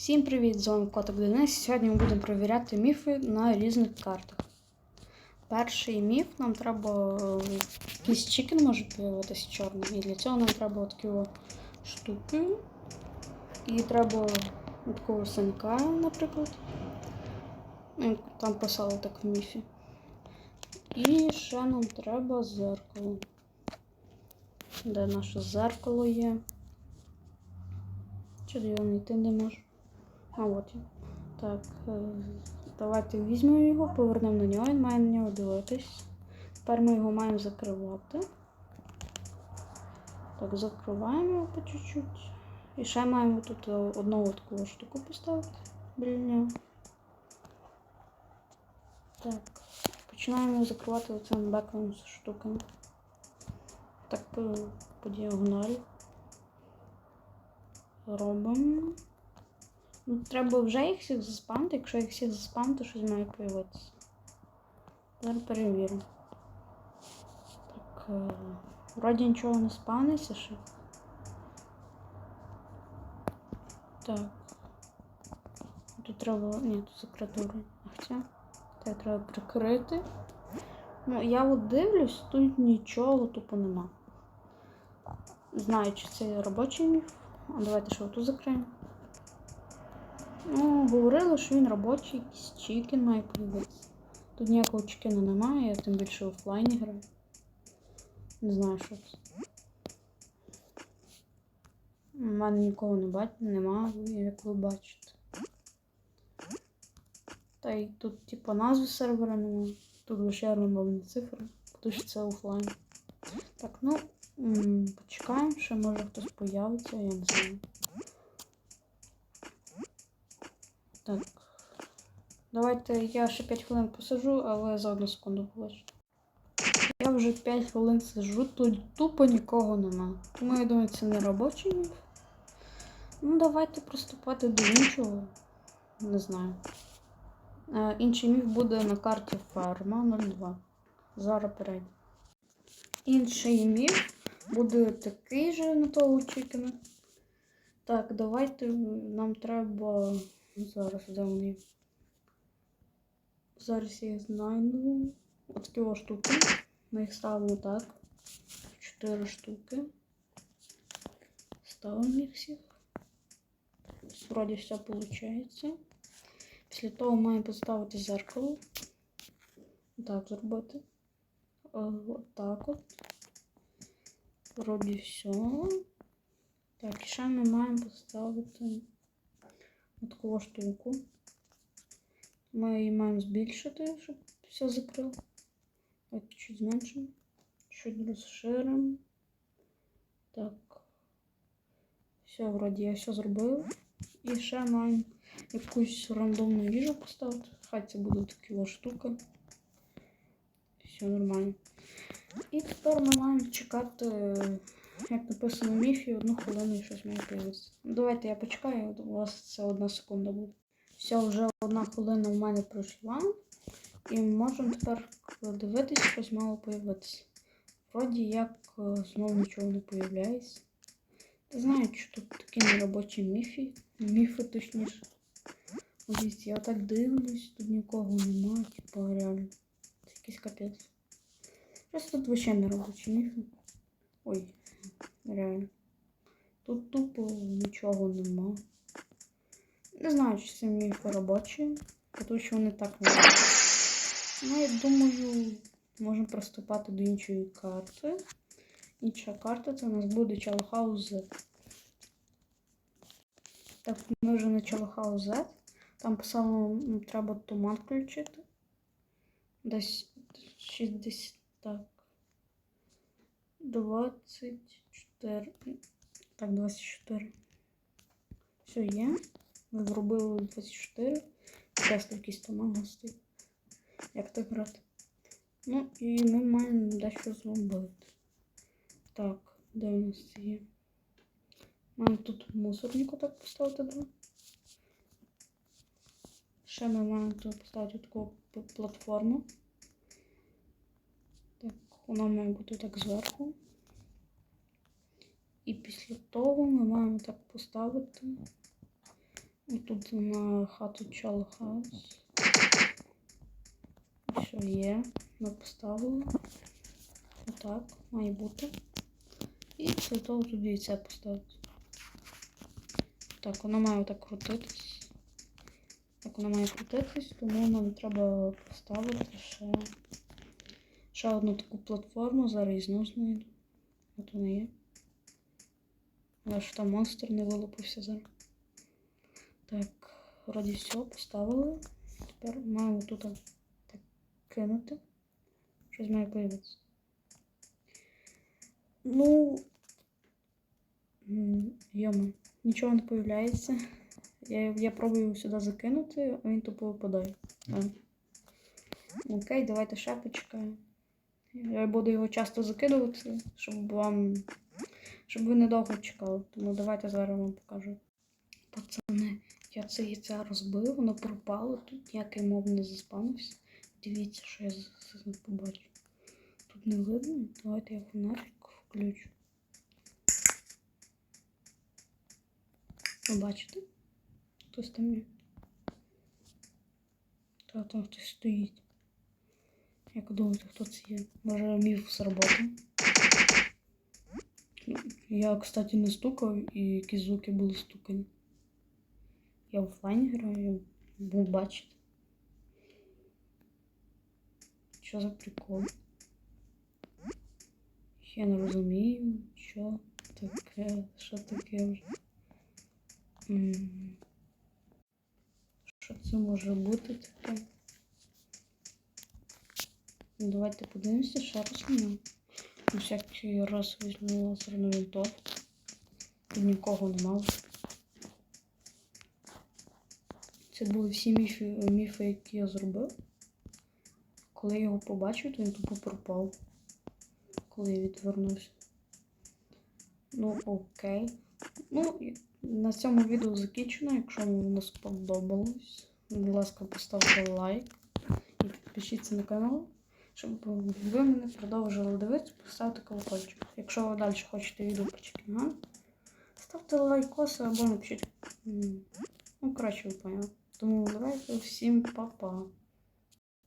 Всім привіт! З вами Котик Денис. Сьогодні ми будемо перевіряти міфи на різних картах. Перший міф нам треба е, якийсь чікен може появитися чорний. І для цього нам треба такі штуки. І треба такого синка, наприклад. Ну, Там писали так в міфі. І ще нам треба зеркало. Де наше зеркало є? Чи його знайти не можу? А от він. Так, е, давайте візьмемо його, повернемо на нього, він має на нього дивитись. Тепер ми його маємо закривати. Так, закриваємо його по чуть-чуть. І ще маємо тут е, одну таку штуку поставити біля нього. Так, починаємо закривати оцим бековим штуками. Так, по, по діагоналі. Робимо. Ну, треба вже їх всіх заспамити. Якщо їх всіх заспамити, щось має появитися. Зараз перевіримо. Так, е, вроді нічого не спавниться ще. Так. Тут треба... Ні, тут закритура. Хоча. Так, треба прикрити. Ну, я от дивлюсь, тут нічого тупо нема. Знаю, чи це робочий міф. А давайте ще отут закриємо. Ну, говорили, що він робочий, якийсь чікен має появитися. Тут ніякого чікена немає, я тим більше офлайні граю. Не знаю, що це. У мене нікого не бачу, нема, як ви бачите. Та й тут, типу, назви сервера немає. Тут лише рандомні цифри, тому що це офлайн. Так, ну, почекаємо, ще може хтось появиться, я не знаю. Так. Давайте я ще 5 хвилин посижу, але за одну секунду побачу. Я вже 5 хвилин сижу, тут тупо нікого нема. Тому я думаю, це не робочий міф. Ну, давайте приступати до іншого. Не знаю. Е, інший міф буде на карті ферма 02. Зараз перейду. Інший міф буде такий же на того чікена. Так, давайте нам треба. Зараз де вони. Зараз я їх знайду. Ось такі штуки. Ми їх ставимо так. Чотири штуки. Ставимо їх всіх. Вроді все виходить. Після того маємо поставити зеркало. Так зробити. От так от. Вроді все. Так, і ще ми маємо поставити таку штуку. Ми її маємо збільшити, щоб все закрило. Так, чуть зменшимо. Чуть розширимо. Так. Все, вроді я все зробив. І ще маємо якусь рандомну їжу поставити. Хай це буде така штука. Все нормально. І тепер ми маємо чекати, як написано в міфі, одну хвилину і щось має появитися. Ну, давайте я почекаю, у вас це одна секунда буде. Все, вже одна хвилина в мене пройшла. І можемо тепер дивитися, щось мало появитися. Вроді як е, знову нічого не появляється. Не знаю, що тут такі неробочі міфи. Міфи точніше. Ось я так дивлюсь, тут нікого немає, типу реально. Це якийсь капець. Просто тут вообще не робочі міфи. Ой, реально. Тут тупо нічого нема. Не знаю, чи це міфи робочі, тому що вони так не. Ну, я думаю, можемо приступати до іншої карти. Інша карта це у нас буде Чалхаус Z. Так, ми вже на Чалхаус Z. Там писало, треба туман включити. Десь 60. Так. 24. Так, 24. Все є. Ми зробили 24. Тест якийсь туман стоїть. Як так грати? Ну і ми маємо дещо зробити. Так, де у нас є? Маємо тут мусорнику так поставити два. Ще ми маємо тут поставити таку платформу. Так, вона має бути так зверху. І після того ми маємо так поставити Тут на хату чал хаус. Що є? Ми поставили. Отак, має бути. І після того тут яйце поставити. Так, воно має так крутитись. Так, воно має крутитись, тому нам треба поставити ще, ще одну таку платформу, зараз знову знайду. От вона є. Але ж там монстр не вилупився зараз. Так, вроді все, поставили. Тепер маємо тут так кинути. Щось має появитися. Ну. Йома, нічого не появляється. Я, я пробую сюди закинути, а він тупо випадає. А. Окей, давайте почекаємо. Я буду його часто закидувати, щоб вам. Щоб ви недовго чекали. Тому давайте зараз вам покажу. Пацани, я це яйце розбив, воно пропало, тут ніякий моб не заспавнився. Дивіться, що я з- з- побачу. Тут не видно. Давайте я фонарик включу. Ви бачите? Хтось там є. Та там хтось стоїть. Як думаєте, хто це є? Може міф зроботи? Я, кстати, не стукав і якісь звуки були стукані. Я офлайн граю, був бачите. Що за прикол? Я не розумію, що таке, що таке вже. Що це може бути таке? Ну, Давайте подивимося ще раз на нього. На всякий раз візьму лазерну винтовку. Тут нікого нема. Це були всі міфи, міфи, які я зробив. Коли я його побачив, то він тупо пропав. Коли я відвернувся. Ну, окей. Ну, на цьому відео закінчено. Якщо вам сподобалось, будь ласка, поставте лайк і підпишіться на канал, щоб ви мене продовжили дивитися, поставте колокольчик. Якщо ви далі хочете відео про Чекінган, ставте лайкоси або напишіть. Ну, коротше, ви поняли. Тому давайте всім па-па.